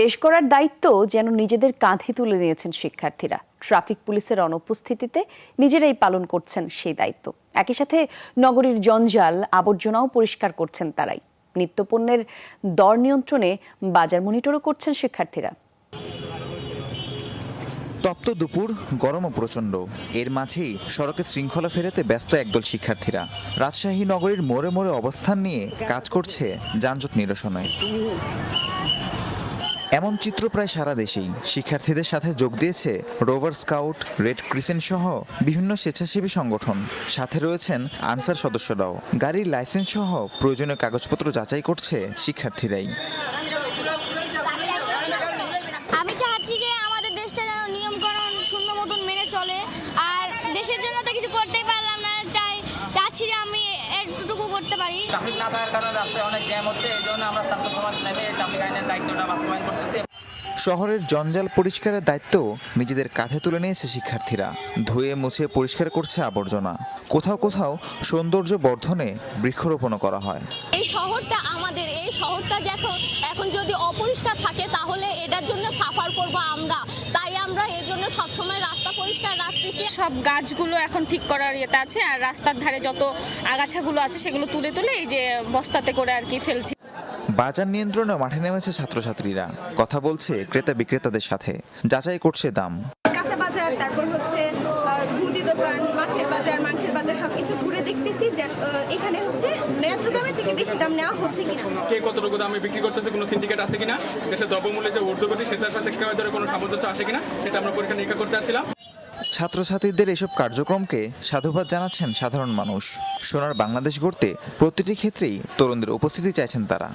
দেশ করার দায়িত্ব যেন নিজেদের কাঁধে তুলে নিয়েছেন শিক্ষার্থীরা। ট্রাফিক পুলিশের অনুপস্থিতিতে নিজেরাই পালন করছেন সেই দায়িত্ব। একই সাথে নগরীর জঞ্জাল আবর্জনাও পরিষ্কার করছেন তারাই। নিত্যপণ্যের দর নিয়ন্ত্রণে বাজার মনিটরও করছেন শিক্ষার্থীরা। তপ্ত দুপুর, গরমও প্রচণ্ড। এর মাঝেই সড়কে শৃঙ্খলা ফেরাতে ব্যস্ত একদল শিক্ষার্থীরা। রাজশাহী নগরীর মোড়ে মোড়ে অবস্থান নিয়ে কাজ করছে যানজট নিরসনে। এমন চিত্র প্রায় সারা দেশেই। শিক্ষার্থীদের সাথে যোগ দিয়েছে রোভার স্কাউট রেড ক্রিসেন্ট সহ বিভিন্ন স্বেচ্ছাসেবী সংগঠন। সাথে রয়েছেন আনসার সদস্যরাও। গাড়ির লাইসেন্স সহ প্রয়োজনীয় কাগজপত্র যাচাই করছে শিক্ষার্থীরাই। আমি চাচ্ছি যে আমাদের দেশটা যেন নিয়মকানুন সুন্দর মতন মেনে চলে। আর দেশের জন্য তো কিছু করতেই পারলাম না। চাই চাচ্ছি যে আমি একটুটুকু করতে পারি। ট্রাফিক না থাকার কারণে রাস্তায় অনেক জ্যাম হচ্ছে। এই জন্য আমরা ছাত্র সমাজ নেমে ট্রাফিক আইনের দায়িত্বটা শহরের জঞ্জাল পরিষ্কারের দায়িত্ব নিজেদের কাঁধে তুলে নিয়েছে শিক্ষার্থীরা। ধুয়ে মুছে পরিষ্কার করছে আবর্জনা। কোথাও কোথাও সৌন্দর্য বর্ধনে বৃক্ষরোপণও করা হয়। এই শহরটা আমাদের এই শহরটা যখন এখন যদি অপরিষ্কার থাকে তাহলে এটার জন্য সাফার করব আমরা। তাই আমরা এর জন্য সবসময় রাস্তা পরিষ্কার রাখতেছি। সব গাছগুলো এখন ঠিক করার ইয়েতে আছে আর রাস্তার ধারে যত আগাছাগুলো আছে সেগুলো তুলে তুলে এই যে বস্তাতে করে আর কি ফেলছি। বাজার নিয়ন্ত্রণে মাঠে নেমেছে ছাত্রছাত্রীরা। কথা বলছে ক্রেতা বিক্রেতাদের সাথে। যাচাই করছে দাম। কাঁচা বাজার তারপর হচ্ছে মুদি দোকান মাছের বাজার মাংসের বাজার সবকিছু ঘুরে দেখতেছি যে এখানে হচ্ছে ন্যায্য দামের থেকে বেশি দাম নেওয়া হচ্ছে কিনা। কে কতটুকু দামে বিক্রি করতেছে কোনো সিন্ডিকেট আছে কিনা? দেশের দ্রব্যমূল্যে যে ঊর্ধ্বগতি সেটার সাথে কেউ ধরে কোনো সামঞ্জস্য আসে কিনা সেটা আমরা পরীক্ষা নিরীক্ষা করতে চাচ্ছিলাম ছাত্রছাত্রীদের এসব কার্যক্রমকে সাধুবাদ জানাচ্ছেন সাধারণ মানুষ। সোনার বাংলাদেশ গড়তে প্রতিটি ক্ষেত্রেই তরুণদের উপস্থিতি চাইছেন তারা।